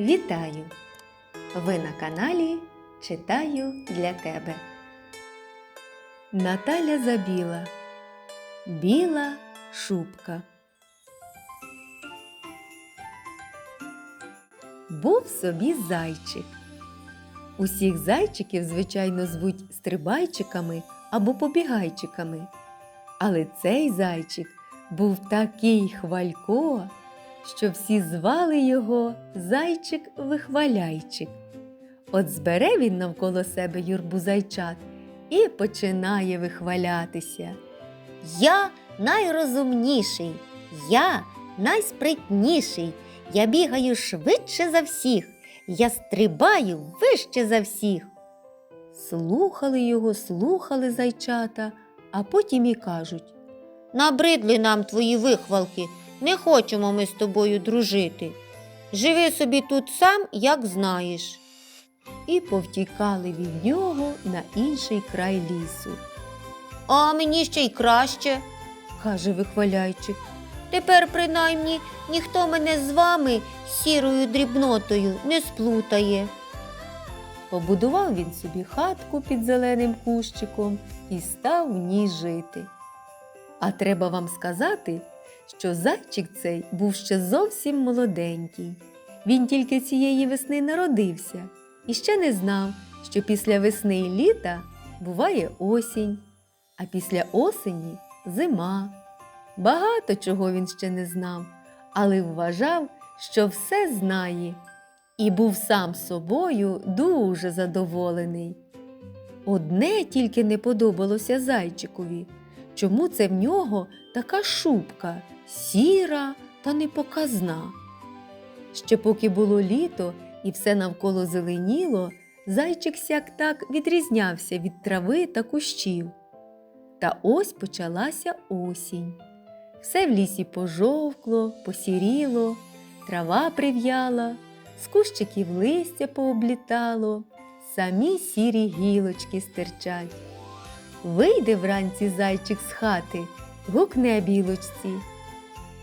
Вітаю! Ви на каналі Читаю для тебе. Наталя Забіла. Біла шубка. Був собі зайчик. Усіх зайчиків, звичайно, звуть стрибайчиками або побігайчиками. Але цей зайчик був такий хвалько, що всі звали його зайчик-вихваляйчик. От збере він навколо себе юрбу зайчат і починає вихвалятися. Я найрозумніший, я найспритніший, я бігаю швидше за всіх, я стрибаю вище за всіх. Слухали його, слухали зайчата, а потім і кажуть. Набридли нам твої вихвалки, не хочемо ми з тобою дружити. Живи собі тут сам, як знаєш. і повтікали від нього на інший край лісу, А мені ще й краще. каже вихваляйчик. Тепер, принаймні, ніхто мене з вами сірою дрібнотою не сплутає. Побудував він собі хатку під зеленим кущиком і став в ній жити. А треба вам сказати, що зайчик цей був ще зовсім молоденький. Він тільки цієї весни народився і ще не знав, що після весни і літа буває осінь, а після осені зима. Багато чого він ще не знав, але вважав, що все знає і був сам собою дуже задоволений. Одне тільки не подобалося зайчикові, чому це в нього така шубка сіра та непоказна. Ще поки було літо і все навколо зеленіло, зайчик сяк так відрізнявся від трави та кущів. Та ось почалася осінь. Все в лісі пожовкло, посіріло, трава прив'яла, з кущиків листя пооблітало, самі сірі гілочки стирчать. Вийде вранці зайчик з хати, гукне білочці.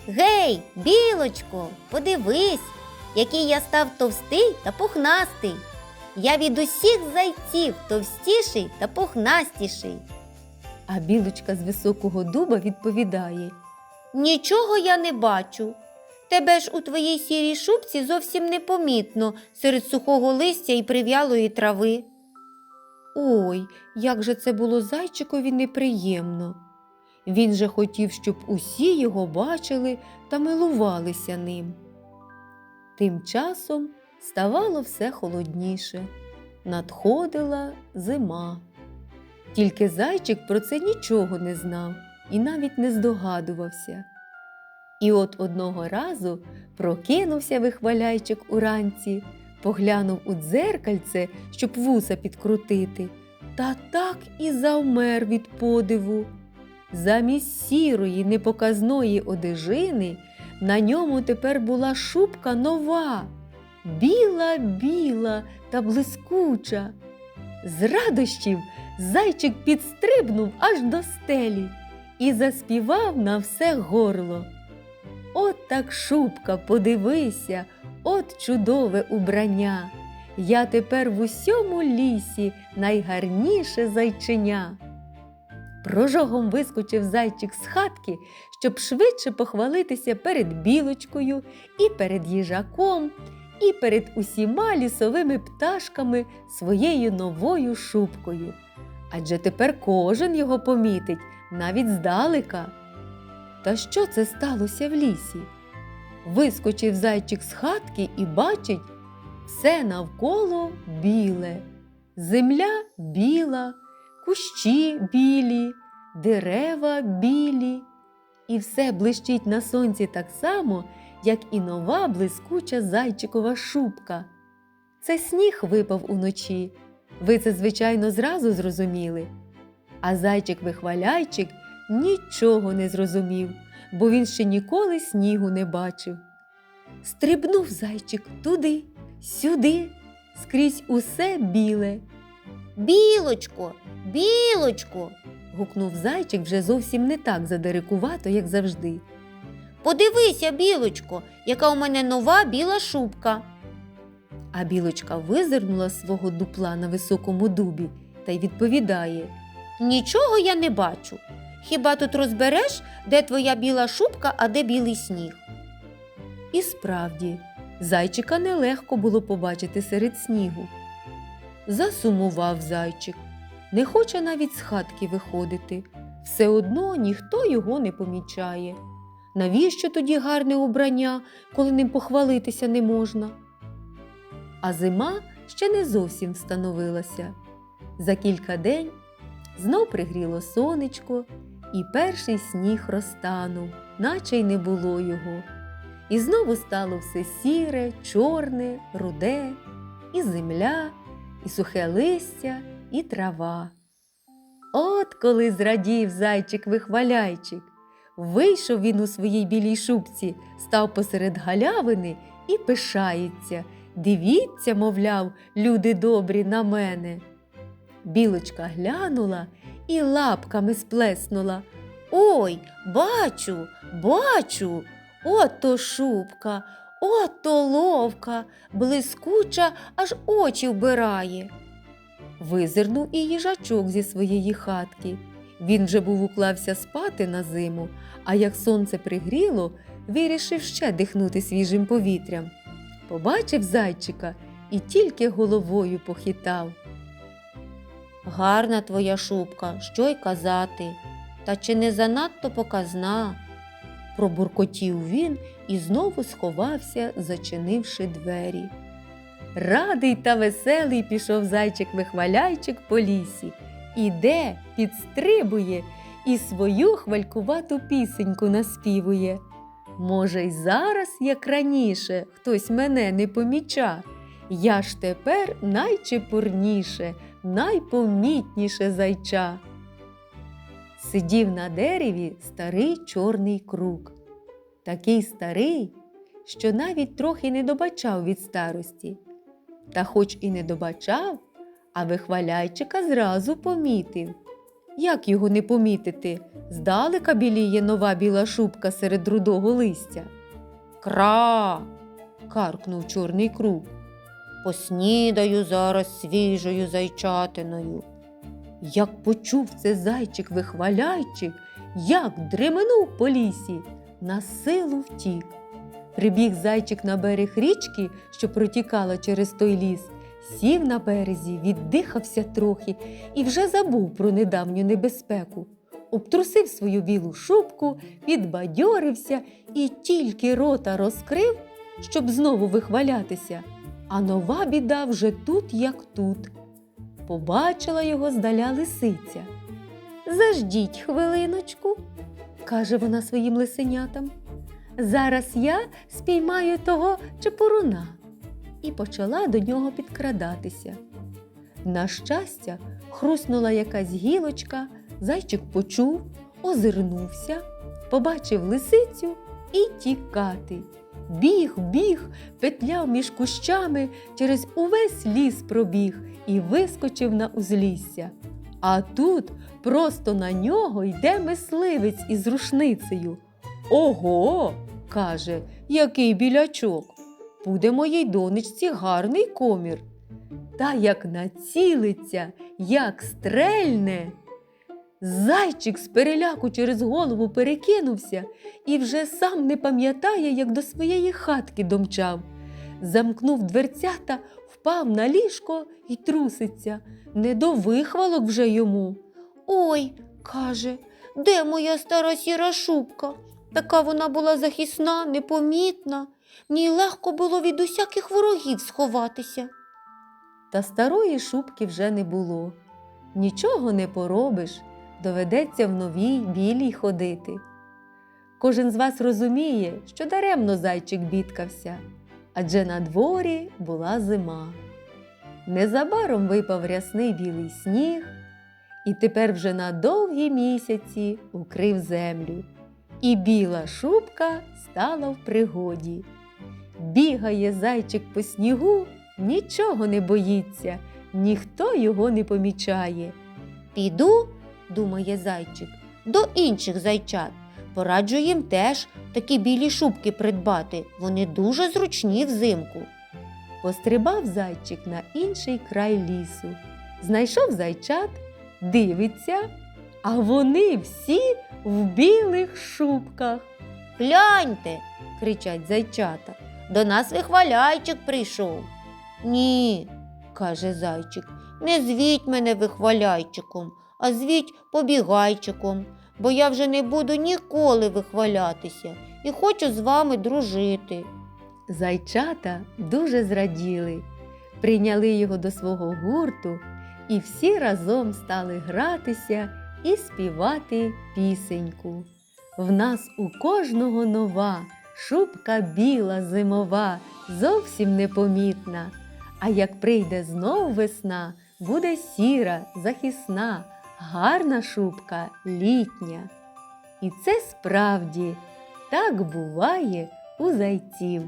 Гей, білочко, подивись, який я став товстий та пухнастий. Я від усіх зайців товстіший та пухнастіший. А білочка з високого дуба відповідає. Нічого я не бачу. Тебе ж у твоїй сірій шубці зовсім непомітно серед сухого листя і прив'ялої трави. Ой, як же це було зайчикові неприємно. Він же хотів, щоб усі його бачили та милувалися ним. Тим часом ставало все холодніше, надходила зима. Тільки зайчик про це нічого не знав і навіть не здогадувався. І от одного разу прокинувся вихваляйчик уранці, поглянув у дзеркальце, щоб вуса підкрутити, та так і завмер від подиву. Замість сірої непоказної одежини на ньому тепер була шубка нова, біла, біла та блискуча. З радощів зайчик підстрибнув аж до стелі і заспівав на все горло. От так шубка, подивися, от чудове убрання. Я тепер в усьому лісі найгарніше зайченя. Прожогом вискочив зайчик з хатки, щоб швидше похвалитися перед білочкою, і перед їжаком, і перед усіма лісовими пташками своєю новою шубкою. Адже тепер кожен його помітить, навіть здалека. Та що це сталося в лісі? Вискочив зайчик з хатки і бачить все навколо біле. Земля біла, кущі білі, дерева білі. І все блищить на сонці так само, як і нова блискуча зайчикова шубка. Це сніг випав уночі. Ви це, звичайно, зразу зрозуміли. А зайчик-вихваляйчик нічого не зрозумів, бо він ще ніколи снігу не бачив. Стрибнув зайчик туди, сюди, скрізь усе біле. Білочко, білочко, гукнув зайчик вже зовсім не так задирикувато, як завжди. подивися, білочко, яка у мене нова біла шубка. А білочка визирнула з свого дупла на високому дубі та й відповідає. Нічого я не бачу. Хіба тут розбереш, де твоя біла шубка, а де білий сніг? І справді, зайчика нелегко було побачити серед снігу. Засумував зайчик, не хоче навіть з хатки виходити. Все одно ніхто його не помічає. Навіщо тоді гарне убрання, коли ним похвалитися не можна? А зима ще не зовсім встановилася. За кілька день знов пригріло сонечко, і перший сніг розтанув, наче й не було його. І знову стало все сіре, чорне, руде, і земля, і сухе листя, і трава. От коли зрадів зайчик-вихваляйчик. Вийшов він у своїй білій шубці, став посеред галявини і пишається. Дивіться, мовляв, люди добрі на мене. Білочка глянула і лапками сплеснула. Ой, бачу, бачу. От то шубка, от то ловка, блискуча, аж очі вбирає. Визирнув і їжачок зі своєї хатки. Він вже був уклався спати на зиму, а як сонце пригріло, вирішив ще дихнути свіжим повітрям. Побачив зайчика і тільки головою похитав. Гарна твоя шубка, що й казати. Та чи не занадто показна? Пробуркотів він і знову сховався, зачинивши двері. Радий та веселий пішов зайчик-вихваляйчик по лісі. Іде, підстрибує і свою хвалькувату пісеньку наспівує. Може, й зараз, як раніше, хтось мене не поміча. Я ж тепер найчепурніше, найпомітніше зайча. Сидів на дереві старий чорний круг. Такий старий, що навіть трохи не добачав від старості. Та хоч і не добачав, а вихваляйчика зразу помітив. Як його не помітити? Здалека біліє нова біла шубка серед рудого листя. Кра. каркнув чорний круг. Поснідаю зараз свіжою зайчатиною. Як почув це зайчик-вихваляйчик, як дременув по лісі, на силу втік. Прибіг зайчик на берег річки, що протікала через той ліс, сів на березі, віддихався трохи і вже забув про недавню небезпеку. Обтрусив свою білу шубку, підбадьорився і тільки рота розкрив, щоб знову вихвалятися. А нова біда вже тут, як тут. Побачила його здаля лисиця. Заждіть хвилиночку, каже вона своїм лисенятам. Зараз я спіймаю того чепуруна і почала до нього підкрадатися. На щастя, хруснула якась гілочка, зайчик почув, озирнувся, побачив лисицю і тікати. Біг, біг, петляв між кущами, через увесь ліс пробіг і вискочив на узлісся. А тут просто на нього йде мисливець із рушницею. Ого, каже, який білячок. Буде моїй донечці гарний комір. Та як націлиться, як стрельне. Зайчик з переляку через голову перекинувся і вже сам не пам'ятає, як до своєї хатки домчав. Замкнув дверцята, впав на ліжко і труситься. Не до вихвалок вже йому. Ой, каже, де моя стара сіра шубка? Така вона була захисна, непомітна. Ній легко було від усяких ворогів сховатися. Та старої шубки вже не було. Нічого не поробиш, доведеться в новій білій ходити. Кожен з вас розуміє, що даремно зайчик бідкався, адже на дворі була зима. Незабаром випав рясний білий сніг, і тепер вже на довгі місяці укрив землю, і біла шубка стала в пригоді. Бігає зайчик по снігу, нічого не боїться, ніхто його не помічає. Піду, думає зайчик, до інших зайчат. Пораджу їм теж такі білі шубки придбати. Вони дуже зручні взимку. пострибав зайчик на інший край лісу. Знайшов зайчат, дивиться, а вони всі в білих шубках. Гляньте, кричать зайчата. До нас вихваляйчик прийшов. Ні, каже зайчик, не звіть мене вихваляйчиком, а звіть побігайчиком, бо я вже не буду ніколи вихвалятися і хочу з вами дружити. Зайчата дуже зраділи, прийняли його до свого гурту і всі разом стали гратися і співати пісеньку. В нас у кожного нова, шубка біла зимова, зовсім непомітна. А як прийде знов весна, буде сіра, захисна, гарна шубка літня. І це справді так буває у зайців.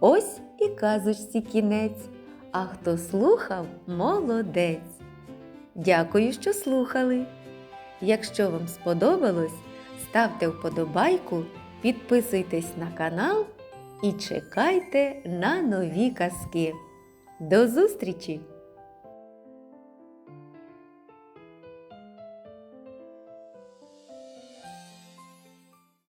Ось і казочці кінець. А хто слухав, молодець. Дякую, що слухали. Якщо вам сподобалось, ставте вподобайку, підписуйтесь на канал і чекайте на нові казки. До зустрічі!